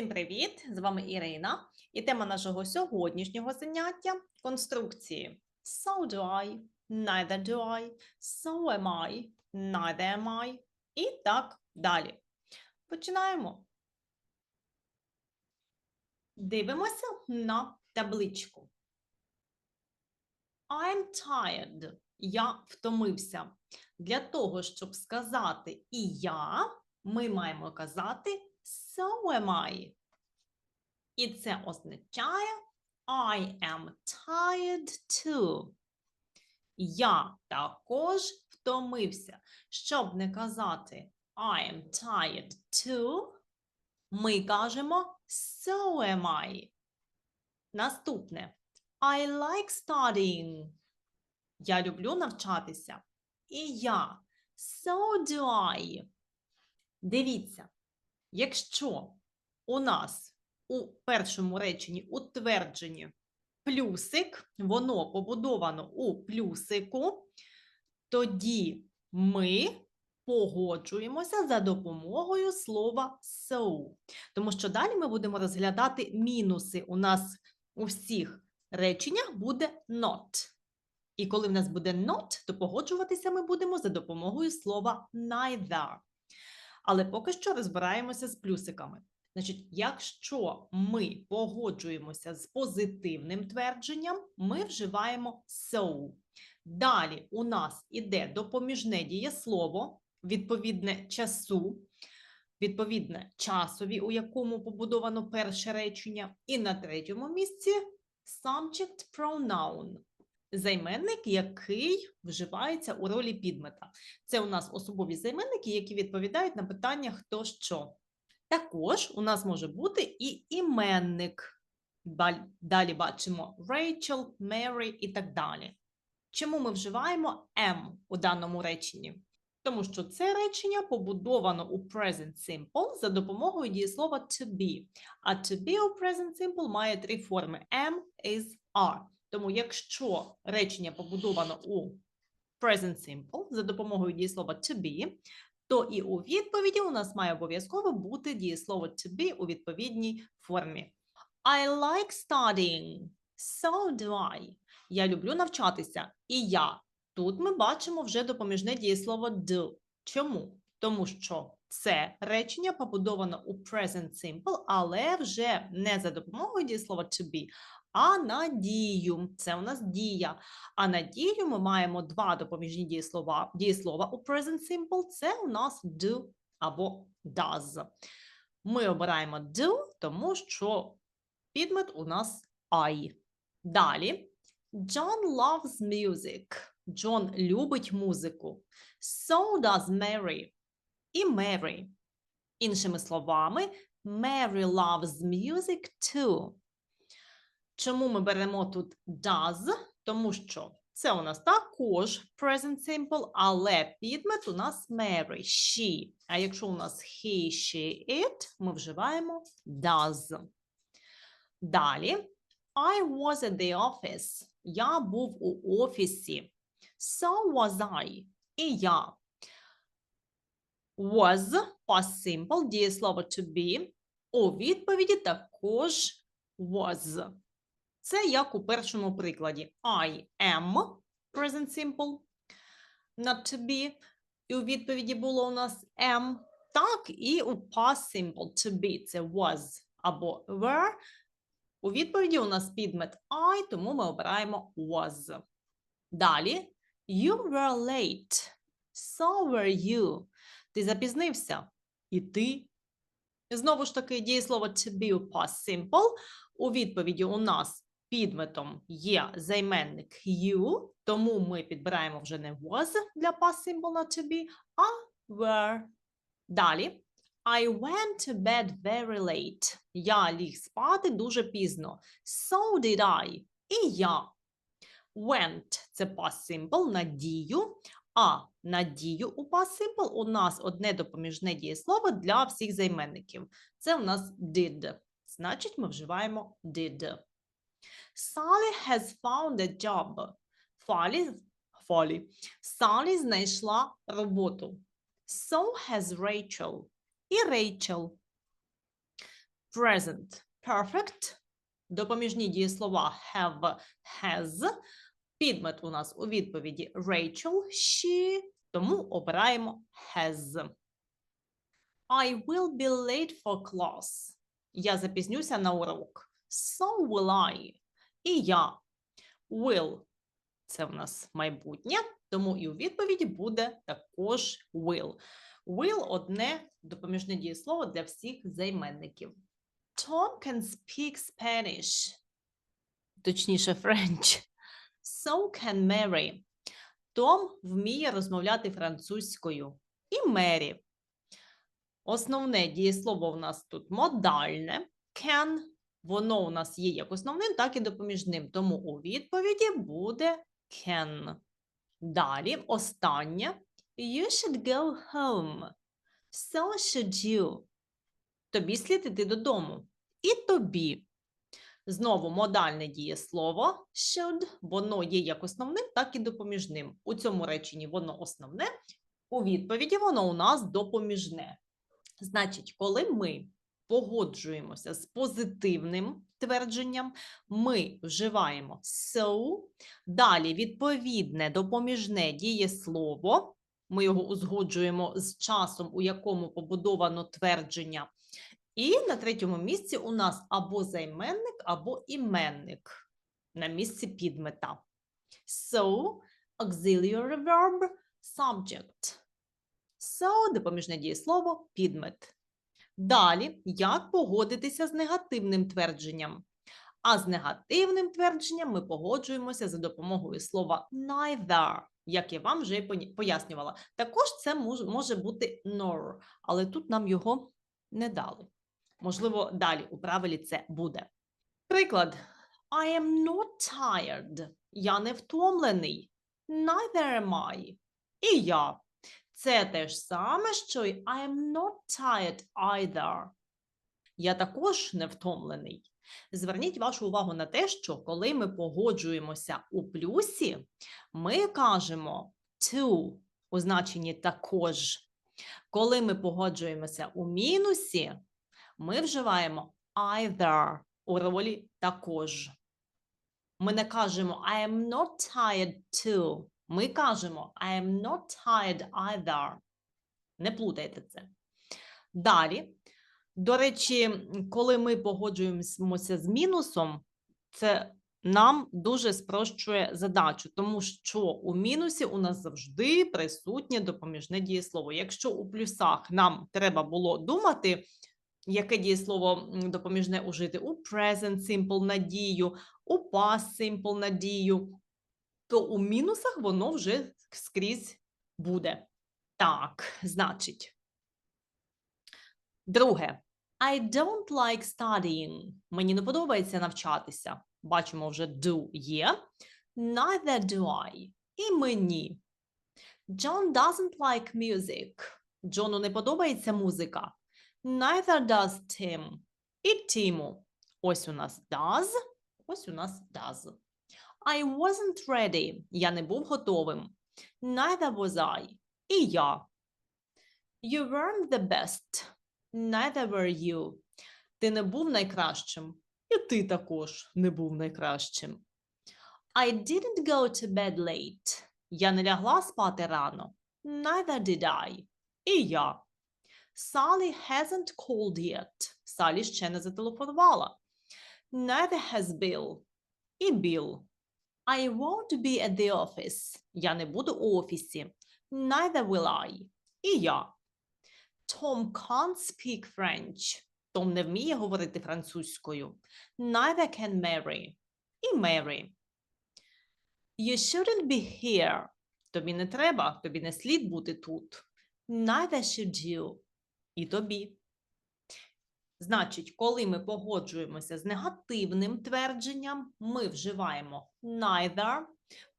Всім привіт! З вами Ірина. І тема нашого сьогоднішнього заняття конструкції. So do I, neither do I, so am I, neither am I. І так далі. Починаємо. Дивимося на табличку. I'm tired. Я втомився. Для того, щоб сказати і я, ми маємо казати So am I. І це означає I am tired too. Я також втомився. Щоб не казати I am tired too, ми кажемо So am I. Наступне. I like studying. Я люблю навчатися. І я. So do I. Дивіться. Якщо у нас у першому реченні утверджені плюсик, воно побудовано у плюсику, тоді ми погоджуємося за допомогою слова so. Тому що далі ми будемо розглядати мінуси. У нас у всіх реченнях буде not. І коли в нас буде not, то погоджуватися ми будемо за допомогою слова neither. Але поки що розбираємося з плюсиками. Значить, якщо ми погоджуємося з позитивним твердженням, ми вживаємо so. Далі у нас іде допоміжне дієслово, відповідне часу, відповідне часові, у якому побудовано перше речення, і на третьому місці subject pronoun займенник, який вживається у ролі підмета. Це у нас особові займенники, які відповідають на питання хто що. Також у нас може бути і іменник. Далі бачимо Rachel, Mary і так далі. Чому ми вживаємо am у даному реченні? Тому що це речення побудовано у present simple за допомогою дієслова to be. А to be у present simple має три форми am, is, are. Тому, якщо речення побудовано у present simple за допомогою дієслова to be, то і у відповіді у нас має обов'язково бути дієслово to be у відповідній формі. I like studying. So do I. Я люблю навчатися. І я. Тут ми бачимо вже допоміжне дієслово do. Чому? Тому що це речення побудовано у present simple, але вже не за допомогою дієслова to be, а надію. Це у нас дія. А надію ми маємо два допоміжні дієслова, дієслова у present simple. Це у нас do або does. Ми обираємо do, тому що підмет у нас I. Далі. John loves music. Джон любить музику. So does Mary. І Mary. Іншими словами, Mary loves music too. Чому ми беремо тут does? Тому що це у нас також present simple, але підмет у нас Mary, she. А якщо у нас he, she, it, ми вживаємо does. Далі. I was at the office. Я був у офісі. So was I. І я. Was past simple, дієслово to be. У відповіді також was. Це як у першому прикладі. I am present simple, not to be. І у відповіді було у нас am. Так, і у past simple to be це was або were. У відповіді у нас підмет I, тому ми обираємо was. Далі. You were late. So were you. Ти запізнився. І ти. Знову ж таки, дієслово to be у past simple. У відповіді у нас підметом є займенник you, тому ми підбираємо вже не was для past simple to be, а were. Далі. I went to bed very late. Я ліг спати дуже пізно. So did I. І я. Went – це past simple на а на дію у past simple у нас одне допоміжне дієслово для всіх займенників. Це у нас did. Значить, ми вживаємо did. Sally has found a job. Фалі, Фалі. Sally знайшла роботу. So has Rachel. І Rachel. present perfect, допоміжні дієслова have, has, підмет у нас у відповіді Rachel, she, тому обираємо has. I will be late for class. Я запізнюся на урок. So will I. І я. Will. Це в нас майбутнє, тому і у відповіді буде також will. Will – одне допоміжне дієслово для всіх займенників. Tom can speak Spanish. Точніше, French. So can Mary. Том вміє розмовляти французькою. І Мері. Основне дієслово у нас тут модальне. Can. Воно у нас є як основним, так і допоміжним. Тому у відповіді буде can. Далі, останнє. You should go home. So should you. Тобі слід іти додому. І тобі. Знову модальне дієслово should, воно є як основним, так і допоміжним. У цьому реченні воно основне, у відповіді воно у нас допоміжне. Значить, коли ми погоджуємося з позитивним твердженням, ми вживаємо so, далі відповідне допоміжне дієслово, ми його узгоджуємо з часом, у якому побудовано твердження. І на третьому місці у нас або займенник, або іменник на місці підмета. So, auxiliary verb, subject. So, допоміжне дієслово, підмет. Далі, як погодитися з негативним твердженням? А з негативним твердженням ми погоджуємося за допомогою слова neither, як я вам вже пояснювала. Також це може бути nor, але тут нам його не дали. Можливо, далі у правилі це буде. Приклад. I am not tired. Я не втомлений. Neither am I. І я. Це те ж саме, що й I am not tired either. Я також не втомлений. Зверніть вашу увагу на те, що коли ми погоджуємося у плюсі, ми кажемо to у значенні також. Коли ми погоджуємося у мінусі, ми вживаємо either у ролі також. Ми не кажемо I am not tired too. Ми кажемо I am not tired either. Не плутайте це. Далі. До речі, коли ми погоджуємося з мінусом, це нам дуже спрощує задачу, тому що у мінусі у нас завжди присутнє допоміжне дієслово. Якщо у плюсах нам треба було думати, яке дієслово допоміжне ужити у present simple на дію, у past simple на дію, то у мінусах воно вже скрізь буде. Так, значить. Друге. I don't like studying. Мені не подобається навчатися. Бачимо вже do є. Neither do I. І мені. John doesn't like music. Джону не подобається музика. Neither does Tim. І Тіму. Ось у нас does, ось у нас does. I wasn't ready. Я не був готовим. Neither was I. І я. You weren't the best. Neither were you. Ти не був найкращим. І ти також не був найкращим. I didn't go to bed late. Я не лягла спати рано. Neither did I. І я. Sally hasn't called yet. Салі ще не зателефонувала. Neither has Bill. І Біл. I won't be at the office. Я не буду у офісі. Neither will I. І я. Tom can't speak French. Том не вміє говорити французькою. Neither can Mary. І Mary. You shouldn't be here. Тобі не треба, тобі не слід бути тут. Neither should you. І тобі. Значить, коли ми погоджуємося з негативним твердженням, ми вживаємо neither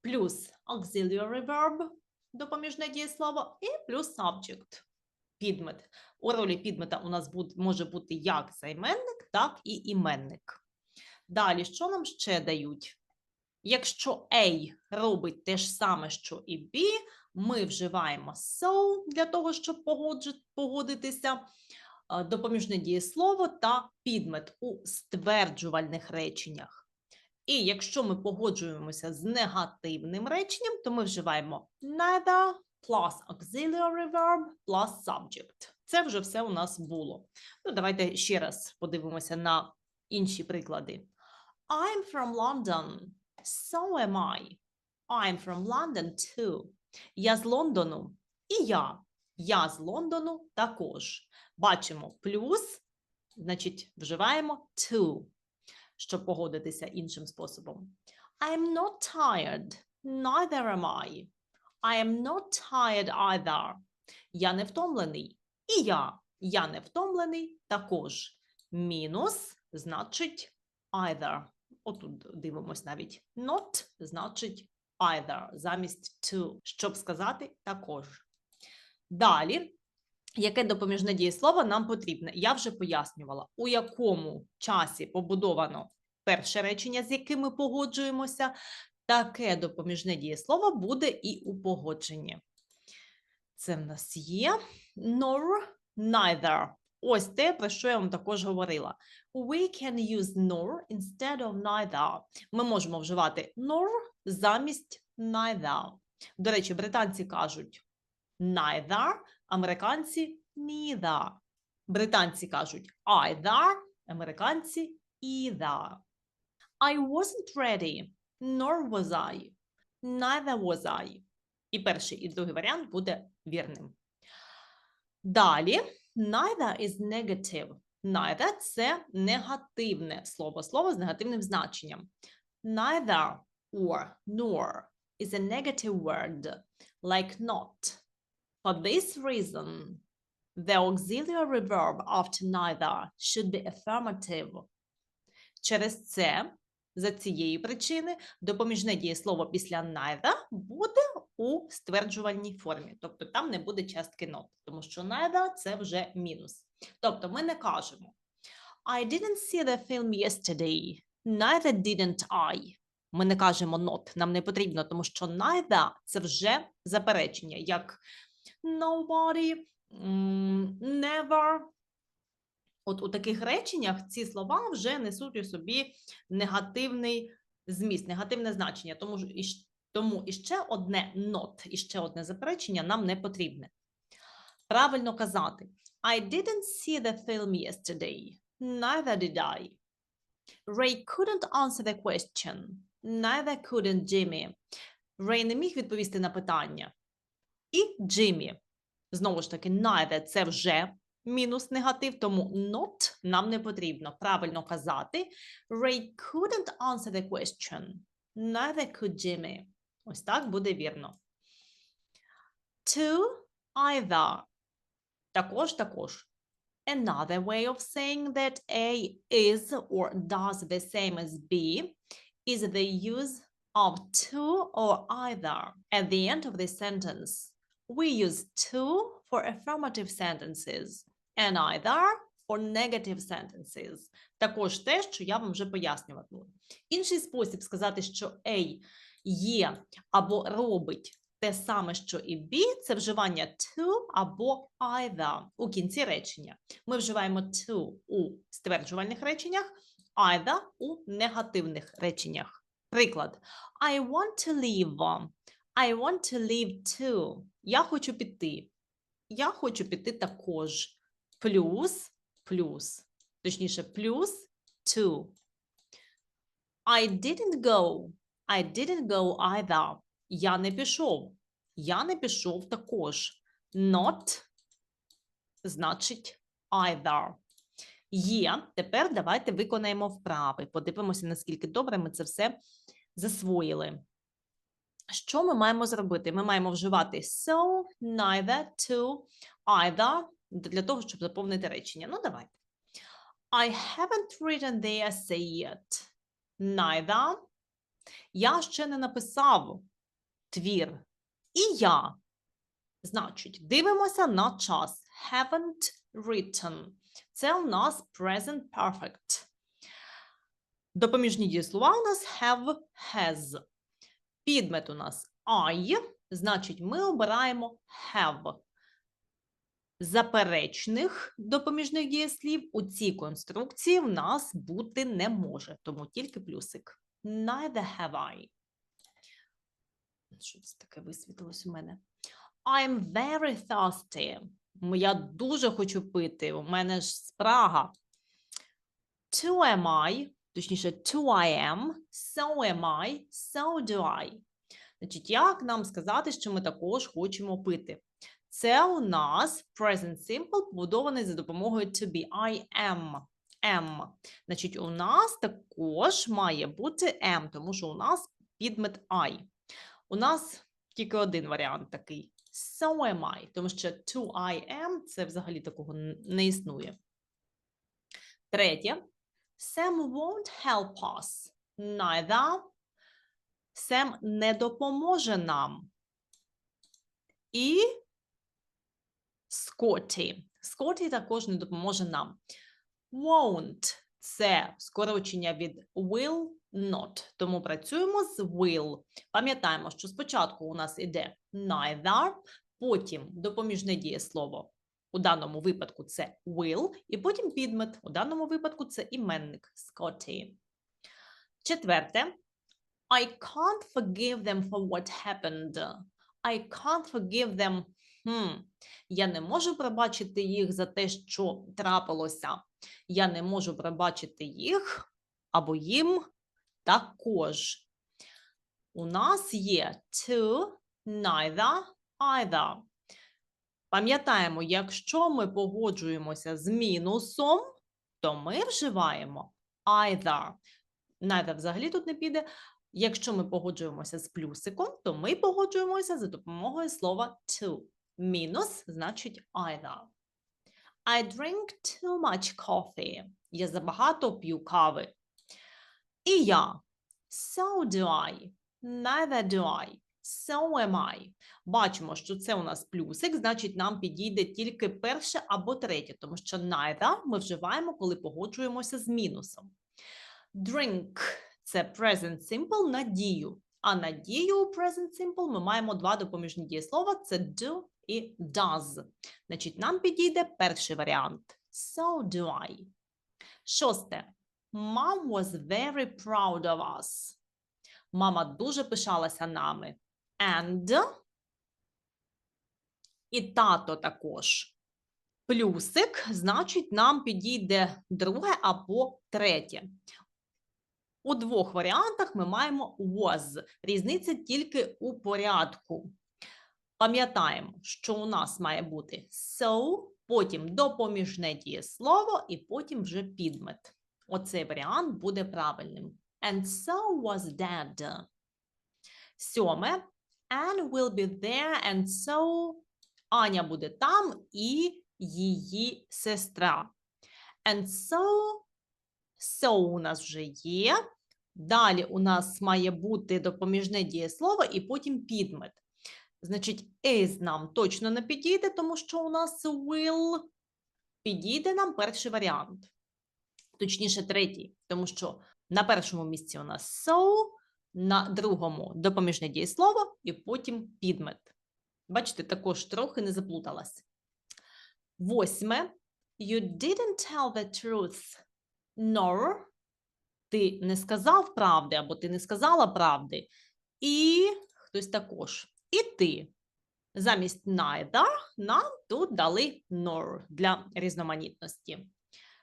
плюс auxiliary verb, допоміжне дієслово, і плюс subject, підмет. У ролі підмета у нас може бути як займенник, так і іменник. Далі, що нам ще дають? Якщо A робить те ж саме, що і B, ми вживаємо so для того, щоб погодитися допоміжне дієслово та підмет у стверджувальних реченнях. І якщо ми погоджуємося з негативним реченням, то ми вживаємо neither plus auxiliary verb plus subject. Це вже все у нас було. Ну, давайте ще раз подивимося на інші приклади. I'm from London. So am I. I'm from London too. Я з Лондону. І я. Я з Лондону також. Бачимо плюс, значить, вживаємо to, щоб погодитися іншим способом. I'm not tired. Neither am I. I am not tired either. Я не втомлений. І я. Я не втомлений також. Мінус значить either. Отут дивимось навіть. Not значить either замість to, щоб сказати також. Далі, яке допоміжне дієслово нам потрібне? Я вже пояснювала, у якому часі побудовано перше речення, з яким ми погоджуємося, таке допоміжне дієслово буде і у погодженні. Це в нас є nor, neither. Ось те, про що я вам також говорила. We can use nor instead of neither. Ми можемо вживати nor замість neither. До речі, британці кажуть neither, американці neither. Британці кажуть either, американці either. I wasn't ready, nor was I. Neither was I. І перший, і другий варіант буде вірним. Далі, neither is negative. Neither – це негативне слово, слово з негативним значенням. Neither or nor is a negative word, like not. For this reason, the auxiliary verb after neither should be affirmative. Через це, за цієї причини, допоміжне дієслово після neither буде у стверджувальній формі. Тобто там не буде частки not, тому що neither – це вже мінус. Тобто ми не кажемо I didn't see the film yesterday. Neither didn't I. Ми не кажемо not, нам не потрібно, тому що neither – це вже заперечення, як nobody, never. От у таких реченнях ці слова вже несуть у собі негативний зміст, негативне значення. Тому, тому іще одне not, іще одне заперечення нам не потрібне. Правильно казати I didn't see the film yesterday. Neither did I. Ray couldn't answer the question. Neither couldn't Jimmy. Ray не міг відповісти на питання. І Джиммі. Знову ж таки, neither – це вже мінус негатив, тому not нам не потрібно. Правильно казати. Ray couldn't answer the question. Neither could Jimmy. Ось так буде вірно. To either. Також, також. Another way of saying that A is or does the same as B is the use of to or either at the end of the sentence. We use to for affirmative sentences and either for negative sentences. Також те, що я вам вже пояснювала. Інший спосіб сказати, що A є або робить те саме, що і be, це вживання to або either у кінці речення. Ми вживаємо to у стверджувальних реченнях, either у негативних реченнях. Приклад. I want to leave. I want to leave too. Я хочу піти. Я хочу піти також. Плюс, плюс. Точніше, плюс to. I didn't go. I didn't go either. Я не пішов. Я не пішов також. Not значить either. Є. Тепер давайте виконаємо вправи. Подивимося, наскільки добре ми це все засвоїли. Що ми маємо зробити? Ми маємо вживати so, neither, to, either для того, щоб заповнити речення. Ну, давайте. I haven't written the essay yet. Neither. Я ще не написав твір. І я. Значить, дивимося на час. Haven't written. Це у нас present perfect. Допоміжні дієслова у нас have, has. Підмет у нас I, значить, ми обираємо have. заперечних допоміжних дієслів у цій конструкції в нас бути не може, тому тільки плюсик. Neither have I. Що це таке висвітилось у мене? I'm very thirsty. Я дуже хочу пити. У мене ж спрага. To am I, точніше, to I am, so am I, so do I. Значить, як нам сказати, що ми також хочемо пити? Це у нас present simple, побудований за допомогою to be. I am. am. Значить, у нас також має бути am, тому що у нас підмет I. У нас тільки один варіант такий. So am I, тому що to I am це взагалі такого не існує. Третє. Sam won't help us. Neither. Сем не допоможе нам. І Скотті. Скотті також не допоможе нам. Won't – це скорочення від will not. Тому працюємо з will. Пам'ятаємо, що спочатку у нас іде neither, потім допоміжне дієслово. У даному випадку це will, і потім підмет. У даному випадку це іменник Scotty. Четверте. I can't forgive them for what happened. I can't forgive them. Хм. Я не можу пробачити їх за те, що трапилося. Я не можу пробачити їх або їм також. У нас є to, neither, either. Пам'ятаємо, якщо ми погоджуємося з мінусом, то ми вживаємо either. Neither взагалі тут не піде. Якщо ми погоджуємося з плюсиком, то ми погоджуємося за допомогою слова to. Мінус значить either. I drink too much coffee. Я забагато п'ю кави. І я. So do I. Neither do I. So am I. Бачимо, що це у нас плюсик, значить нам підійде тільки перше або третє, тому що neither ми вживаємо, коли погоджуємося з мінусом. Drink – це present simple на дію. А на дію у present simple ми маємо два допоміжні дієслова – це do і does. Значить, нам підійде перший варіант. So do I. Шосте. Mom was very proud of us. Мама дуже пишалася нами. And і тато також. Плюсик, значить, нам підійде друге або третє. У двох варіантах ми маємо was. Різниця тільки у порядку. Пам'ятаємо, що у нас має бути so, потім допоміжне дієслово і потім вже підмет. Оцей варіант буде правильним. And so was dad. Сьоме. Anne will be there and so Аня буде там і її сестра. And so, so у нас вже є. Далі у нас має бути допоміжне дієслово і потім підмет. Значить, is нам точно не підійде, тому що у нас will. Підійде нам перший варіант. Точніше, третій, тому що на першому місці у нас so, на другому допоміжне дієслово і потім підмет. Бачите, також трохи не заплуталась. Восьме. You didn't tell the truth. Nor. Ти не сказав правди, або ти не сказала правди. І хтось також. І ти. Замість neither нам тут дали nor для різноманітності.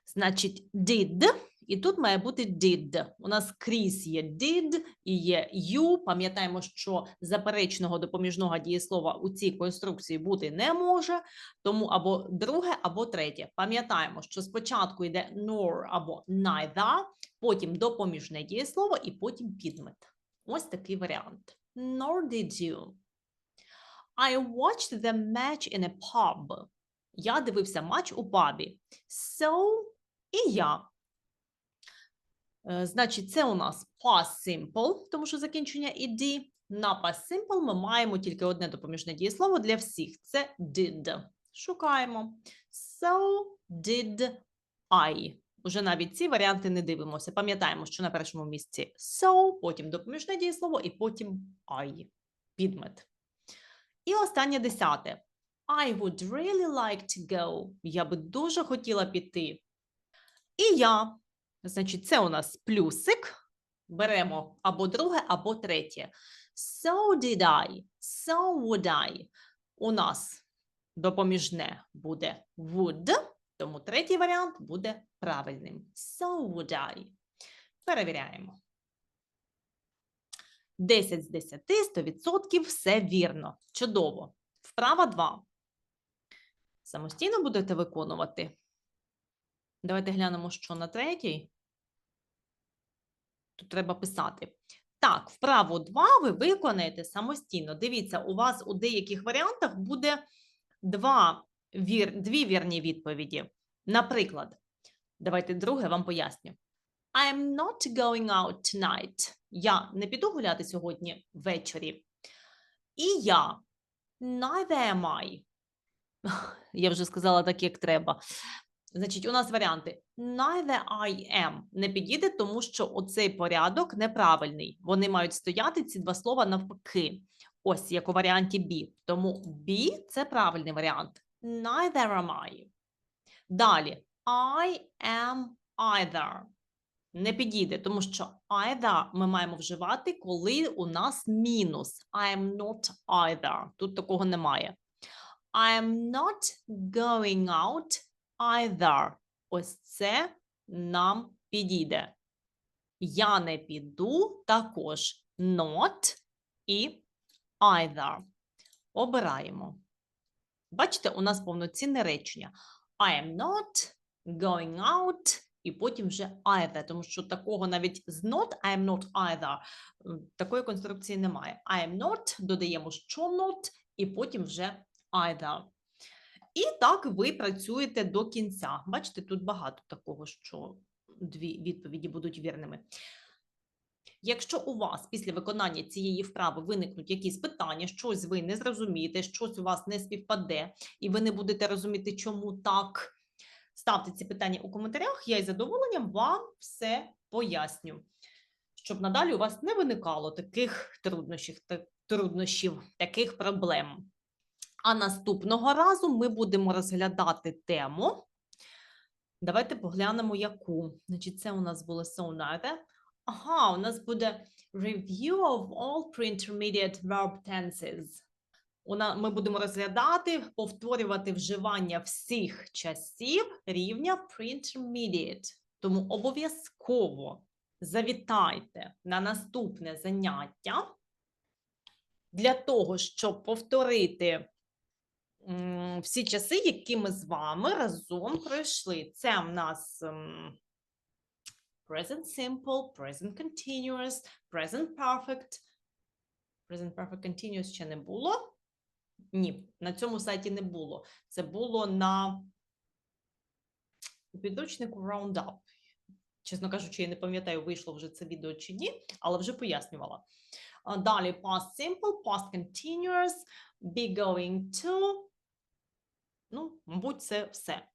Значить, did, і тут має бути did. У нас крізь є did і є you. Пам'ятаємо, що заперечного допоміжного дієслова у цій конструкції бути не може, тому або друге, або третє. Пам'ятаємо, що спочатку йде nor або neither, потім допоміжне дієслово і потім підмет. Ось такий варіант. Nor did you. I watched the match in a pub. Я дивився матч у пабі. So і я. Е, Значить, це у нас past simple, тому що закінчення ed. На past simple ми маємо тільки одне допоміжне дієслово для всіх. Це did. Шукаємо. So did I. Уже навіть ці варіанти не дивимося. Пам'ятаємо, що на першому місці so, потім допоміжне дієслово і потім I. Підмет. І останнє десяте. I would really like to go. Я би дуже хотіла піти. І я. Значить, це у нас плюсик. Беремо або друге, або третє. So did I. So would I. У нас допоміжне буде would, тому третій варіант буде правильним. So would I. Перевіряємо. 10 з 10, 100%, все вірно. Чудово. Вправа 2. Самостійно будете виконувати? Давайте глянемо, що на третій. Тут треба писати. Так, вправо 2 ви виконаєте самостійно. Дивіться, у вас у деяких варіантах буде два вір... дві вірні відповіді. Наприклад, давайте друге вам поясню. I'm not going out tonight. Я не піду гуляти сьогодні ввечері. І я. Neither am I. Я вже сказала так, як треба. Значить, у нас варіанти neither I am не підійде, тому що оцей порядок неправильний. Вони мають стояти ці два слова навпаки. Ось як у варіанті B. Тому B – це правильний варіант. Neither am I. Далі I am either. Не підійде, тому що either ми маємо вживати, коли у нас мінус. I am not either. Тут такого немає. I am not going out either. Ось це нам підійде. Я не піду також not і either. Обираємо. Бачите, у нас повноцінне речення. I am not going out і потім вже either, тому що такого навіть з not, I am not either, такої конструкції немає. I am not, додаємо що not, і потім вже either. І так ви працюєте до кінця. Бачите, тут багато такого, що дві відповіді будуть вірними. Якщо у вас після виконання цієї вправи виникнуть якісь питання, щось ви не зрозумієте, щось у вас не співпаде, і ви не будете розуміти, чому так, ставте ці питання у коментарях. Я із задоволенням вам все поясню, щоб надалі у вас не виникало таких труднощів, труднощів, таких проблем. А наступного разу ми будемо розглядати тему. Давайте поглянемо, яку. Значить, це у нас було so. Ага, у нас буде review of all pre-intermediate verb tenses. Ми будемо розглядати, повторювати вживання всіх часів рівня pre-intermediate. Тому обов'язково завітайте на наступне заняття для того, щоб повторити всі часи, які ми з вами разом пройшли. Це в нас ем, present simple, present continuous, present perfect. Present perfect continuous ще не було. Ні, на цьому сайті не було. Це було на підручнику Roundup. Чесно кажучи, я не пам'ятаю, вийшло вже це відео чи ні, але вже пояснювала. Далі past simple, past continuous, be going to. Ну, мабуть, це все.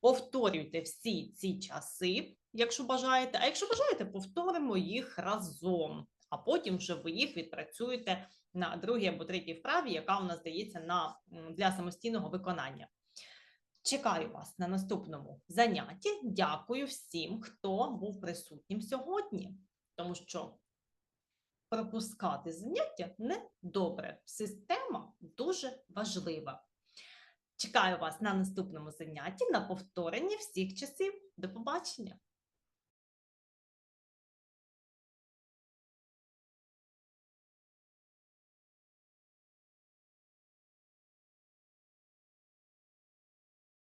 Повторюйте всі ці часи, якщо бажаєте. А якщо бажаєте, повторимо їх разом, а потім вже ви їх відпрацюєте на другій або третій вправі, яка у нас здається на, для самостійного виконання. Чекаю вас на наступному занятті. Дякую всім, хто був присутнім сьогодні, тому що пропускати заняття не добре. Система дуже важлива. Чекаю вас на наступному занятті на повторенні всіх часів. До побачення!